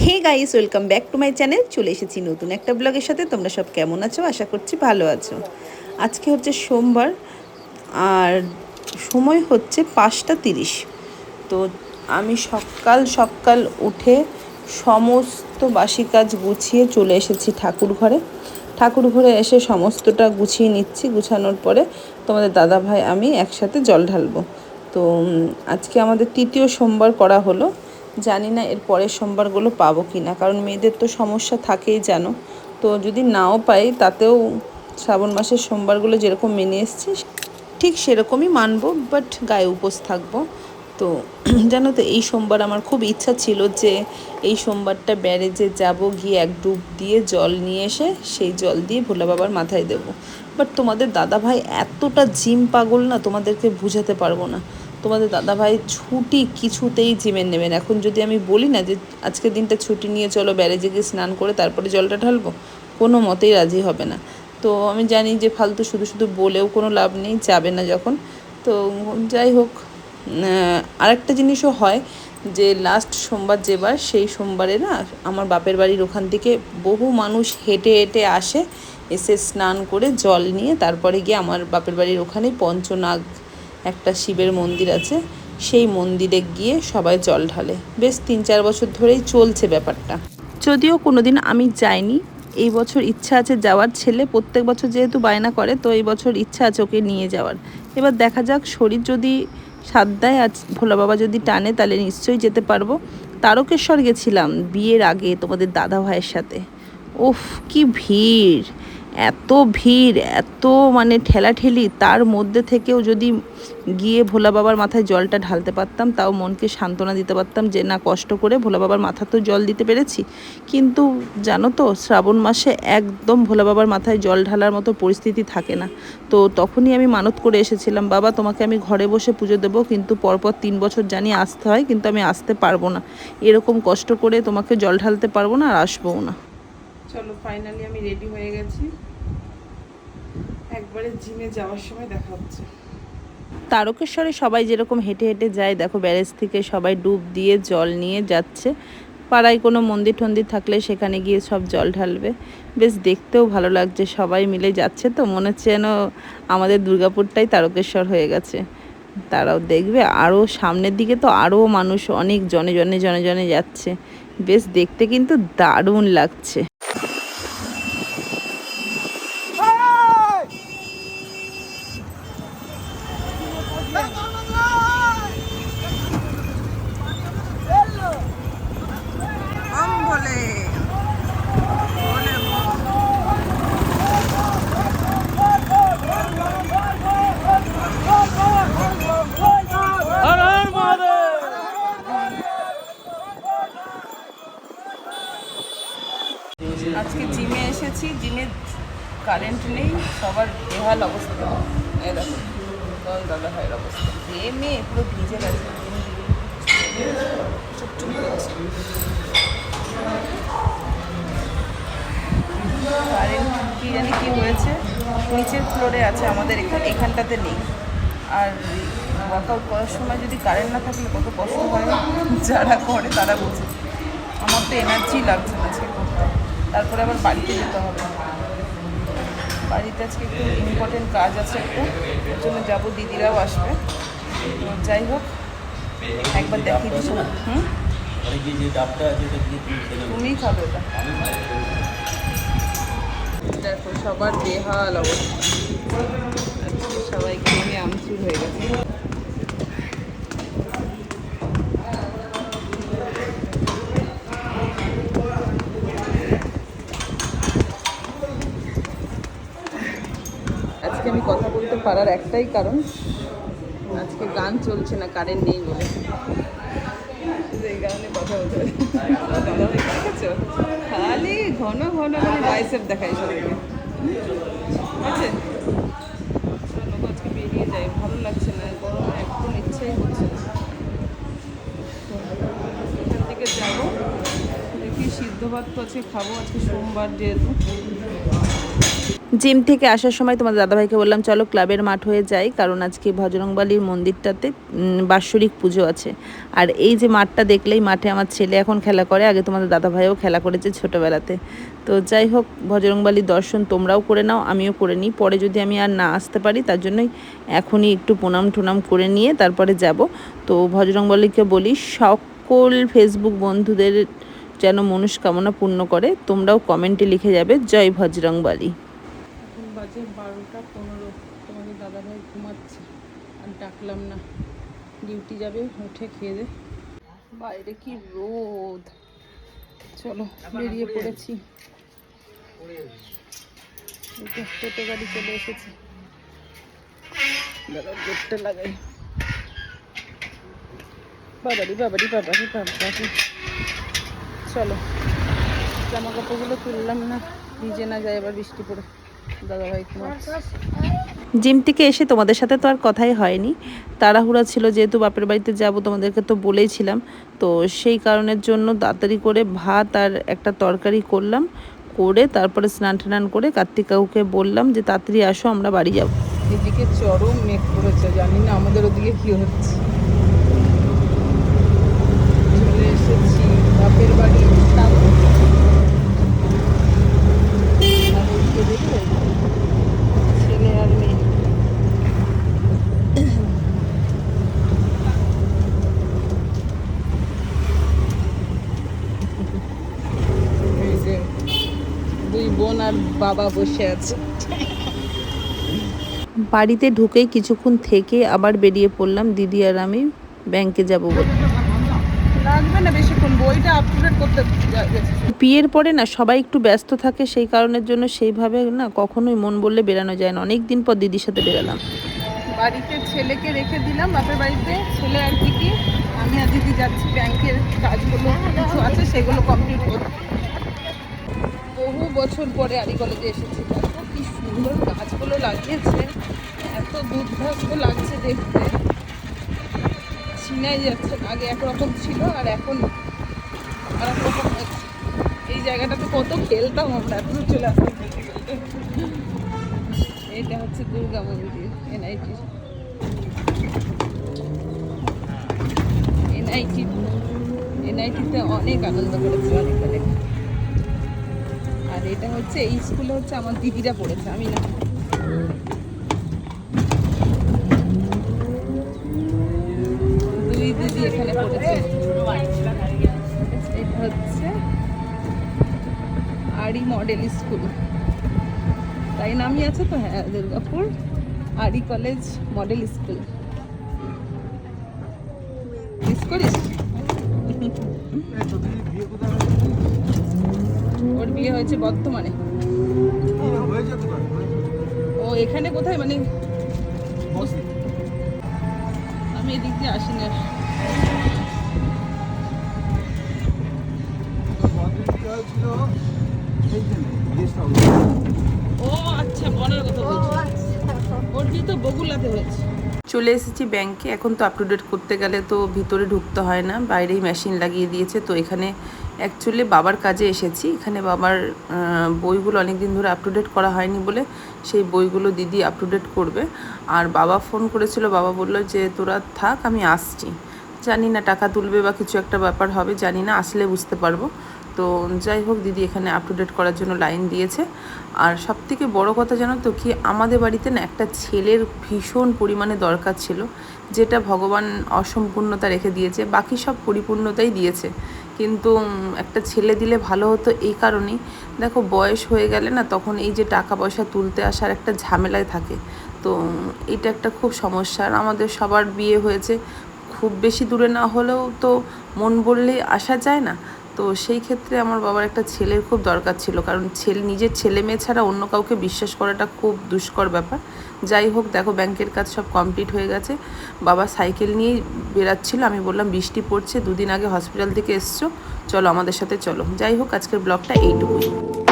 Hey guys, welcome back to my channel. চলে এসেছি নতুন একটা ব্লগের সাথে। তোমরা সব কেমন আছো? আশা করছি ভালো আছো। আজকে হচ্ছে সোমবার, আর সময় হচ্ছে পাঁচটা তিরিশ। তো আমি সকাল সকাল উঠে সমস্ত বাসি কাজ গুছিয়ে চলে এসেছি ঠাকুর ঘরে। ঠাকুর ঘরে এসে সমস্তটা গুছিয়ে নিচ্ছি। গুছানোর পরে তোমাদের দাদা ভাই আমি একসাথে জল ঢালবো। তো আজকে আমাদের তৃতীয় সোমবার করা হলো। জানি না এর পরের সোমবারগুলো পাবো কি না, কারণ মেয়েদের তো সমস্যা থাকেই জানো। তো যদি নাও পাই, তাতেও শ্রাবণ মাসের সোমবারগুলো যেরকম মেনে এসছি, ঠিক সেরকমই মানবো বাট গায়ে উপোস থাকব। তো, জানো তো, এই সোমবার আমার খুব ইচ্ছা ছিল যে এই সোমবারটা ব্যারেজে যাব, গিয়ে এক ডুব দিয়ে জল নিয়ে এসে সেই জল দিয়ে ভোলা বাবার মাথায় দেবো। বাট তোমাদের দাদা ভাই এতটা জিম পাগল না, তোমাদেরকে বুঝাতে পারব না। তোমাদের দাদা ভাই ছুটি কিছুতেই জিমে নেবেন। এখন যদি আমি বলি না যে আজকের দিনটা ছুটি নিয়ে চলো ব্যারেজে গিয়ে স্নান করে তারপরে জলটা ঢালবো, কোনো মতেই রাজি হবে না। তো আমি জানি যে ফালতু শুধু শুধু বলেও কোনো লাভ নেই, যাবে না যখন। তো যাই হোক আরেকটা জিনিসও হয় যে লাস্ট সোমবার যেবার, সেই সোমবারে না আমার বাপের বাড়ির ওখান থেকে বহু মানুষ হেঁটে হেঁটে আসে, এসে স্নান করে জল নিয়ে তারপরে গিয়ে আমার বাপের বাড়ির ওখানেই পঞ্চনাগ একটা শিবের মন্দির আছে। সেই মন্দিরে গিয়ে সবাই জল ঢালে। বেশ তিন চার বছর ধরেই চলছে ব্যাপারটা। যদিও কোনোদিন আমি যাইনি। এই বছর ইচ্ছা আছে যাওয়ার। ছেলে প্রত্যেক বছর যেহেতু বায়না করে, তো এই বছর ইচ্ছা আছে ওকে নিয়ে যাওয়ার। এবার দেখা যাক, শরীর যদি সাথ দেয় আজ ভোলা বাবা যদি টানে, তাহলে নিশ্চয়ই যেতে পারব। তারকেশ্বর গেছিলাম বিয়ের আগে তোমাদের দাদা ভাইয়ের সাথে। ওফ কি ভিড়! এত ভিড়, এত মানে ঠেলাঠেলি, তার মধ্যে থেকেও যদি গিয়ে ভোলা বাবার মাথায় জলটা ঢালতে পারতাম, তাও মনকে সান্ত্বনা দিতে পারতাম যে, না, কষ্ট করে ভোলা বাবার মাথা তো জল দিতে পেরেছি। কিন্তু জানো তো, শ্রাবণ মাসে একদম ভোলা বাবার মাথায় জল ঢালার মতো পরিস্থিতি থাকে না। তো তখনই আমি মানত করে এসেছিলাম, বাবা, তোমাকে আমি ঘরে বসে পুজো দেবো, কিন্তু পরপর তিন বছর জানি আসতে হয়, কিন্তু আমি আসতে পারব না। এরকম কষ্ট করে তোমাকে জল ঢালতে পারব না আর আসবোও না। চলো ফাইনালি আমি রেডি হয়ে গেছি। একবারে জিমে যাওয়ার সময় দেখা হচ্ছে। তারকেশ্বরে সবাই যেরকম হেঁটে হেঁটে যায়, দেখো ব্যারেজ থেকে সবাই ডুব দিয়ে জল নিয়ে যাচ্ছে। পাড়ায় কোনো মন্দির টন্দির থাকলে সেখানে গিয়ে সব জল ঢালবে। বেশ দেখতেও ভালো লাগছে, সবাই মিলে যাচ্ছে তো, মনে হচ্ছে যেন আমাদের দুর্গাপুরটাই তারকেশ্বর হয়ে গেছে। তারাও দেখবে, আরও সামনের দিকে তো আরও মানুষ অনেক জনে জনে জনে জনে যাচ্ছে। বেশ দেখতে কিন্তু দারুণ লাগছে। আজকে জিমে এসেছি, জিমে কারেন্ট নেই, সবার বেহাল অবস্থা। এই দেখো তোমার দাদা ভাইয়ের অবস্থা। মেয়ে পুরো ভিজে গেছে। চুপচুপ কারেন্ট কি জানি কি হয়েছে, নিচের ফ্লোরে আছে, আমাদের এখান, এখানটাতে নেই। আর ওয়ার্কআউট করার সময় যদি কারেন্ট না থাকলে কত কষ্ট হয় যারা করে তারা বোঝে। আমার তো এনার্জি লাগছে না আজকে করতে তারপরে আবার বাড়িতে যেতে হবে। বাড়িতে আজকে একটু ইম্পর্টেন্ট কাজ আছে একটু ওর জন্য যাব দিদিরাও আসবে। তো যাই হোক একবার দেখিয়ে দিচ্ছি হুম? মানে তুমি তুমিই খাবে ওটা। দেখো সবার বেহাল অবস্থা। সবাই ঘেমে আমচুর হয়ে গেছে আজকে আমি কথা বলতে পারার একটাই কারণ, আজকে গান চলছে না কারেন্ট নেই বলে। এই কারণে কথা দেখেছ খালি ঘন ঘন মানে বাইসেপ দেখায় সবাইকে। আছে চলো, আজকে ভালো লাগছে না ইচ্ছেই হচ্ছে এখান থেকে যাব সিদ্ধ ভাত তো আজকে খাব, আজকে সোমবার যেহেতু। জিম থেকে আসার সময় তোমাদের দাদাভাইকে বললাম, চলো ক্লাবের মাঠ হয়ে যাই, কারণ আজকে ভজরংবালির মন্দিরটাতে বাৎসরিক পুজো আছে। আর এই যে মাঠটা দেখলেই মাঠে আমার ছেলে এখন খেলা করে, আগে তোমাদের দাদাভাইও খেলা করেছে ছোটোবেলাতে। তো যাই হোক ভজরংবালির দর্শন তোমরাও করে নাও, আমিও করে নিই। পরে যদি আমি আর না আসতে পারি, তার জন্যই এখনই একটু প্রণাম টুনাম করে নিয়ে তারপরে যাব। তো ভজরংবালিকে বলি, সকল ফেসবুক বন্ধুদের যেন মনস্কামনা পূর্ণ করে, তোমরাও কমেন্টে লিখে যাবে, জয় ভজরংবালী এখন বাজে বারোটা পনেরো, তোমাদের দাদাভাই ঘুমাচ্ছে। আর ডাকলাম না। ডিউটি যাবে, উঠে খেয়ে দে। বাইরে কি রোদ। চলো, বেরিয়ে পড়েছি। টোটো গাড়ি চলে এসেছে। দাদা গেটটা লাগাই। বাবারি বাবারি বাবারি বাবারি। চলো। জামা কাপড়গুলো তুললাম না ভিজে না যায় এবার বৃষ্টি পড়ে। দাদাভাই ঘুমাচ্ছে জিম থেকে এসে তোমাদের সাথে তো আর কথাই হয়নি। তাড়াহুড়া ছিল যেহেতু বাপের বাড়িতে যাব তোমাদেরকে তো বলেইছিলাম। তো সেই কারণের জন্য তাড়াতাড়ি করে ভাত আর একটা তরকারি করলাম। করে তারপরে স্নান টান করে কার্তিক কাকুকে বললাম যে তাড়াতাড়ি আসো আমরা বাড়ি যাব। এদিকে চরম মেঘ করেছে জানি না আমাদের ওদিকে কি হচ্ছে চলে এসেছি বাপের দুই বোন আর বাবা বসে আছে বাড়িতে ঢুকেই কিছুক্ষণ থেকে আবার বেরিয়ে পড়লাম, দিদি আর আমি ব্যাংকে যাব বলে। লাগবে না বেশিক্ষণ বইটা আপ টু ডেট করতে বিয়ের পরে না সবাই একটু ব্যস্ত থাকে সেই কারণের জন্য সেইভাবে না কখনোই মন বললে বেরানো যায় না। অনেক দিন পর দিদির সাথে বেরালাম। বাড়িতে ছেলেকে রেখে দিলাম বাপের বাড়িতে। ছেলে আর কি কি আমি আর দিদি যাচ্ছি ব্যাংকের কাজগুলো কিছু আছে সেগুলো কমপ্লিট করতে। বহু বছর পরে আরি কলেজে এসেছি। দেখো কি সুন্দর গাছগুলো লাগিয়েছে এত দুর্ধর্ষ লাগছে দেখতে। চিনাই যাচ্ছে আগে একরকম ছিল আর এখন এই জায়গাটাতে কত খেলতাম আমরা এত চলে আসতাম খেলতে এটা হচ্ছে দুর্গা মন্দির, এনআইটি। এনআইটি, এনআইটিতে অনেক আনন্দ করেছি, অনেক অনেক। আর এটা হচ্ছে, এই স্কুলে হচ্ছে আমার দিদিরা পড়েছে, আমি না। দুই দিদি এখানে পড়েছে। হচ্ছে আরি মডেল স্কুল। তাই নামই আছে তো হ্যাঁ দুর্গাপুর আরি কলেজ মডেল স্কুল। মিস করিস? ওর বিয়ে হয়েছে বর্ধমানে ও এখানে কোথায়? মানে আমি এদিক দিয়ে ও আচ্ছা মনের কথা বলছি। ওর বিয়ে তো বগুলাতে হয়েছে। চলে এসেছি ব্যাংকে এখন তো আপ টু ডেট করতে গেলে তো ভিতরে ঢুকতে হয় না বাইরেই মেশিন লাগিয়ে দিয়েছে তো এখানে অ্যাকচুয়ালি বাবার কাজে এসেছি। এখানে বাবার বইগুলো অনেক দিন ধরে আপ টু ডেট করা হয়নি বলে সেই বইগুলো দিদি আপ টু ডেট করবে। আর বাবা ফোন করেছিল বাবা বলল যে তোরা থাক আমি আসছি। জানি না টাকা তুলবে বা কিছু একটা ব্যাপার হবে জানি না আসলে বুঝতে পারব। তো যাই হোক, দিদি এখানে আপ টু ডেট করার জন্য লাইন দিয়েছে। আর সব থেকে বড়ো কথা জানো তো কি, আমাদের বাড়িতে না একটা ছেলের ভীষণ পরিমাণে দরকার ছিল, যেটা ভগবান অসম্পূর্ণতা রেখে দিয়েছে, বাকি সব পরিপূর্ণতাই দিয়েছে। কিন্তু একটা ছেলে দিলে ভালো হতো এই কারণেই। দেখো, বয়স হয়ে গেলে না তখন এই যে টাকা পয়সা তুলতে আসার একটা ঝামেলায় থাকে। তো এটা একটা খুব সমস্যা। আর আমাদের সবার বিয়ে হয়েছে, খুব বেশি দূরে না হলেও তো মন বললেই আসা যায় না। তো সেই ক্ষেত্রে আমার বাবার একটা ছেলের খুব দরকার ছিল। কারণ ছেলে, নিজের ছেলে মেয়ে ছাড়া অন্য কাউকে বিশ্বাস করাটা খুব দুষ্কর ব্যাপার। যাই হোক, দেখো ব্যাংকের কাজ সব কমপ্লিট হয়ে গেছে। বাবা সাইকেল নিয়েই বেরাচ্ছিল। আমি বললাম, বৃষ্টি পড়ছে, দুদিন আগে হসপিটাল থেকে এসছো। চলো আমাদের সাথে চলো। যাই হোক, আজকের ব্লগটা এইটুকুই।